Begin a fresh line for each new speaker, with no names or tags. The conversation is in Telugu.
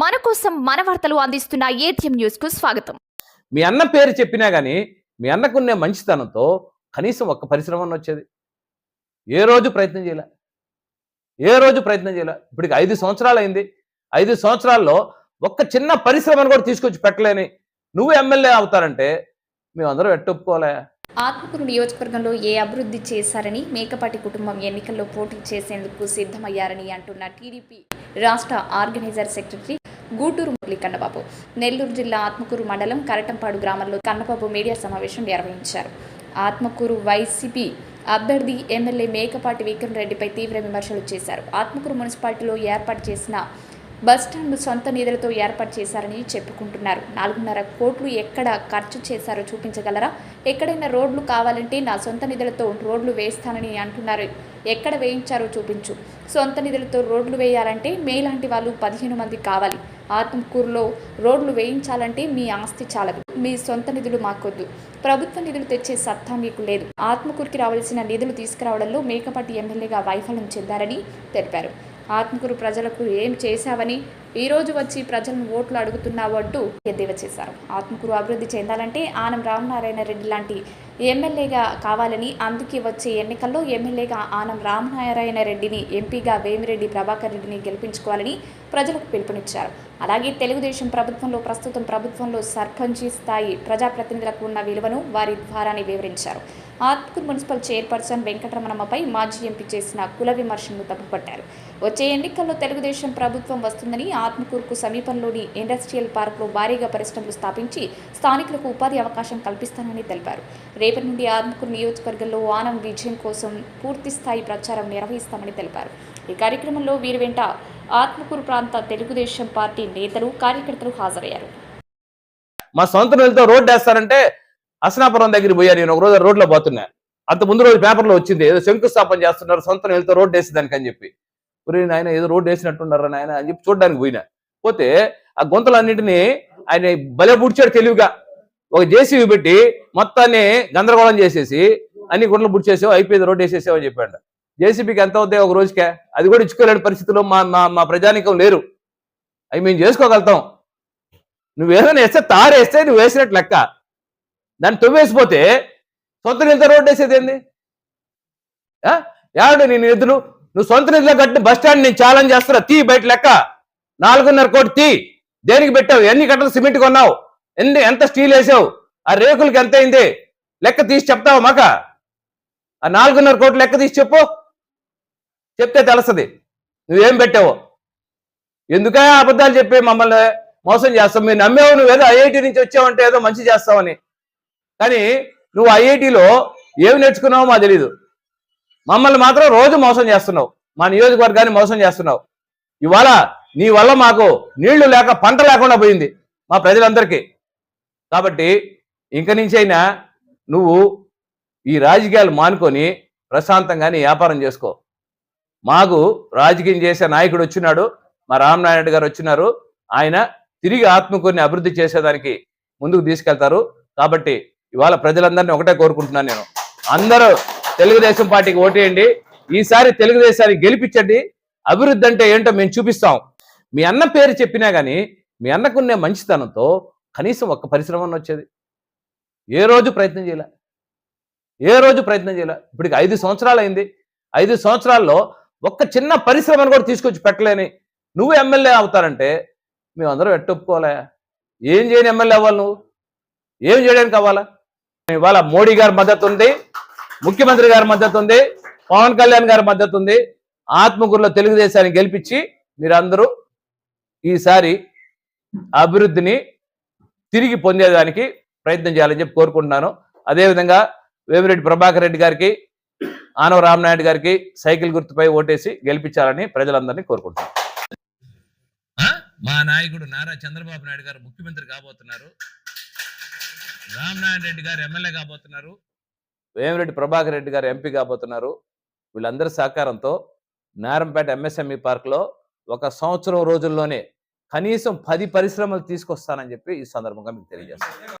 మన కోసం మన వార్తలు అందిస్తున్న ఏటీఎం న్యూస్కు స్వాగతం.
మీ అన్న పేరు చెప్పినా కానీ మీ అన్నకున్నే మంచితనంతో కనీసం ఒక్క పరిశ్రమ వచ్చేది. ఏ రోజు ప్రయత్నం చేయలే. ఏ రోజు ప్రయత్నం చేయలే. ఇప్పటికి ఐదు సంవత్సరాలు అయింది. ఐదు సంవత్సరాల్లో ఒక్క చిన్న పరిశ్రమను కూడా తీసుకొచ్చి పెట్టలేని నువ్వు ఎమ్మెల్యే అవుతారంటే మేమందరం ఎట్టొప్పుకోలే
ఆత్మకూరు నియోజకవర్గంలో ఏ అభివృద్ధి చేశారని మేకపాటి కుటుంబం ఎన్నికల్లో పోటీ చేసేందుకు సిద్ధమయ్యారని అంటున్న టీడీపీ రాష్ట్ర ఆర్గనైజర్ సెక్రటరీ గూటూరు మురళి కన్నబాబు. నెల్లూరు జిల్లా ఆత్మకూరు మండలం కరటంపాడు గ్రామంలో కన్నబాబు మీడియా సమావేశం నిర్వహించారు. ఆత్మకూరు వైసీపీ అభ్యర్థి ఎమ్మెల్యే మేకపాటి విక్రమ్ రెడ్డిపై తీవ్ర విమర్శలు చేశారు. ఆత్మకూరు మున్సిపాలిటీలో ఏర్పాటు చేసిన బస్టాండ్ను సొంత నిధులతో ఏర్పాటు చేశారని చెప్పుకుంటున్నారు. నాలుగున్నర కోట్లు ఎక్కడ ఖర్చు చేశారో చూపించగలరా? ఎక్కడైనా రోడ్లు కావాలంటే నా సొంత నిధులతో రోడ్లు వేస్తానని అంటున్నారు. ఎక్కడ వేయించారో చూపించు. సొంత నిధులతో రోడ్లు వేయాలంటే మేలాంటి వాళ్ళు పదిహేను మంది కావాలి. ఆత్మకూరులో రోడ్లు వేయించాలంటే మీ ఆస్తి చాలదు. మీ సొంత నిధులు మాకొద్దు. ప్రభుత్వ నిధులు తెచ్చే సత్తా మీకు లేదు. ఆత్మకూరుకి రావాల్సిన నిధులు తీసుకురావడంలో మేకపాటి ఎమ్మెల్యేగా వైఫల్యం చెందారని తెలిపారు. ఆత్మకూరు ప్రజలకు ఏం చేశావని ఈ రోజు వచ్చి ప్రజలను ఓట్లు అడుగుతున్నావు అంటూ ఎద్దేవా చేశారు. ఆత్మకూరు అభివృద్ధి చెందాలంటే ఆనం రామనారాయణ రెడ్డి లాంటి ఎమ్మెల్యేగా కావాలని అందుకే వచ్చే ఎన్నికల్లో ఎమ్మెల్యేగా ఆనం రామనారాయణ రెడ్డిని ఎంపీగా వేమిరెడ్డి ప్రభాకర్ రెడ్డిని గెలిపించుకోవాలని ప్రజలకు పిలుపునిచ్చారు. అలాగే తెలుగుదేశం ప్రభుత్వంలో ప్రస్తుతం ప్రభుత్వంలో సర్పంచి స్థాయి ప్రజాప్రతినిధులకు ఉన్న విలువను వారి ద్వారానే వివరించారు. ఆత్మకూరు మున్సిపల్ చైర్పర్సన్ వెంకటరమణమ్మపై మాజీ ఎంపీ చేసిన కుల విమర్శలను తప్పుపట్టారు. వచ్చే ఎన్నికల్లో తెలుగుదేశం ప్రభుత్వం వస్తుందని ఆత్మకూరుకు సమీపంలోని ఇండస్ట్రియల్ పార్క్లో భారీగా పరిశ్రమలు స్థాపించి స్థానికులకు ఉపాధి అవకాశం కల్పిస్తానని తెలిపారు. రేపటి నుండి ఆత్మకూరు నియోజకవర్గంలో ఆనం విజయం కోసం పూర్తి స్థాయి ప్రచారం నిర్వహిస్తామని తెలిపారు. ఈ కార్యక్రమంలో వీరి వెంట ఆత్మకూరు ప్రాంత తెలుగుదేశం పార్టీ నేతలు కార్యకర్తలు హాజరయ్యారు.
మా సొంత నిధులతో రోడ్డు వేస్తారంటే అసనాపురం దగ్గర పోయా నేను ఒక రోజు రోడ్లో పోతున్నా. అంత ముందు రోజు పేపర్లో వచ్చింది. ఏదో శంకుస్థాపన చేస్తున్నారు. సొంతం వెళ్తే రోడ్డు వేసేదానికి అని చెప్పి. ఒరే నాయన ఏదో రోడ్డు వేసినట్టున్నారా నాయన అని చెప్పి చూడడానికి పోయినా. పోతే ఆ గుంతలన్నింటినీ ఆయన బలే పుడిచాడు తెలివిగా. ఒక జేసీబీ పెట్టి మొత్తాన్ని గందరగోళం చేసేసి అన్ని గుంటలు పుడిచేసావు అయిపోయింది రోడ్డు వేసేసావు అని చెప్పాడు. జేసీబీకి ఎంత అవుతాయి ఒక రోజుకే. అది కూడా ఇచ్చుకోలేని పరిస్థితిలో మా మా మా ప్రజానికం లేరు. అవి మేము చేసుకోగలుగుతాం. నువ్వు ఏదైనా వేస్తే తారేస్తే నువ్వు వేసినట్టు లెక్క. దాన్ని తొవ్వేసిపోతే సొంత నిధులతో రోడ్డు వేసేది ఏంది? ఆ? ఏడు నీ నిధులు నువ్వు సొంత నిధులు కట్టిన బస్ స్టాండ్ నేను ఛాలెంజ్ చేస్తున్నా. తీ బయట లెక్క. నాలుగున్నర కోటి తీ. దేనికి పెట్టావు? ఎన్ని గంటలు సిమెంట్ కొన్నావు? ఎన్ని ఎంత స్టీల్ వేసావు? ఆ రేకులకి ఎంత అయింది? లెక్క తీసి చెప్తావు మాక? ఆ నాలుగున్నర కోట్లు లెక్క తీసి చెప్పు. చెప్తే తెలుస్తుంది. నువ్వేం పెట్టావు? ఎందుకే అబద్ధాలు చెప్పి మమ్మల్ని మోసం చేస్తావు? మీరు నమ్మేవు నువ్వేదో ఐఐటి నుంచి వచ్చావంటే ఏదో మంచి చేస్తావని. కానీ నువ్వు ఐఐటిలో ఏమి నేర్చుకున్నావో మాకు తెలీదు. మమ్మల్ని మాత్రం రోజు మోసం చేస్తున్నావు. మా నియోజకవర్గాన్ని మోసం చేస్తున్నావు. ఇవాళ నీ వల్ల మాకు నీళ్ళు లేక పంట లేకుండా పోయింది మా ప్రజలందరికీ. కాబట్టి ఇంక నుంచైనా నువ్వు ఈ రాజకీయాలు మానుకొని ప్రశాంతంగా నీ వ్యాపారం చేసుకో. మాకు రాజకీయం చేసే నాయకుడు వచ్చినాడు మా రామనారాయణ గారు వచ్చినారు. ఆయన తిరిగి ఆత్మకూరిని అభివృద్ధి చేసేదానికి ముందుకు తీసుకెళ్తారు. కాబట్టి ఇవాళ ప్రజలందరినీ ఒకటే కోరుకుంటున్నాను నేను. అందరూ తెలుగుదేశం పార్టీకి ఓటేయండి. ఈసారి తెలుగుదేశాన్ని గెలిపించండి. అభివృద్ధి అంటే ఏంటో మేము చూపిస్తాం. మీ అన్న పేరు చెప్పినా కానీ మీ అన్నకున్నే మంచితనంతో కనీసం ఒక్క పరిశ్రమ వచ్చేది. ఏ రోజు ప్రయత్నం చేయలే. ఏ రోజు ప్రయత్నం చేయలే. ఇప్పటికి ఐదు సంవత్సరాలు అయింది. ఐదు సంవత్సరాల్లో ఒక్క చిన్న పరిశ్రమను కూడా తీసుకొచ్చి పెట్టలేని నువ్వు ఎమ్మెల్యే అవుతారంటే మేమందరం ఎట్టొప్పుకోలే ఏం చేయని ఎమ్మెల్యే అవ్వాలి నువ్వు? ఏం చేయడానికి అవ్వాలా? ఇవాళ మోడీ గారి మద్దతు ఉంది ముఖ్యమంత్రి గారి మద్దతు ఉంది పవన్ కళ్యాణ్ గారి మద్దతు ఉంది. ఆత్మకూరులో తెలుగుదేశాన్ని గెలిపించి మీరందరూ ఈసారి అభివృద్ధిని తిరిగి పొందేదానికి ప్రయత్నం చేయాలని చెప్పి కోరుకుంటున్నాను. అదేవిధంగా వేమిరెడ్డి ప్రభాకర్ రెడ్డి గారికి ఆనవ రామనాయుడు గారికి సైకిల్ గుర్తుపై ఓటేసి గెలిపించాలని ప్రజలందరినీ కోరుకుంటున్నాను. మా నాయకుడు నారా చంద్రబాబు నాయుడు గారు ముఖ్యమంత్రి కాబోతున్నారు. రామనారాయణ రెడ్డి గారు ఎమ్మెల్యే కాబోతున్నారు. వేమిరెడ్డి ప్రభాకర్ రెడ్డి గారు ఎంపీ కాబోతున్నారు. వీళ్ళందరి సహకారంతో నారంపేట ఎంఎస్ఎంఈ పార్క్లో ఒక సంవత్సరం రోజుల్లోనే కనీసం పది పరిశ్రమలు తీసుకొస్తానని చెప్పి ఈ సందర్భంగా మీకు తెలియజేస్తాను.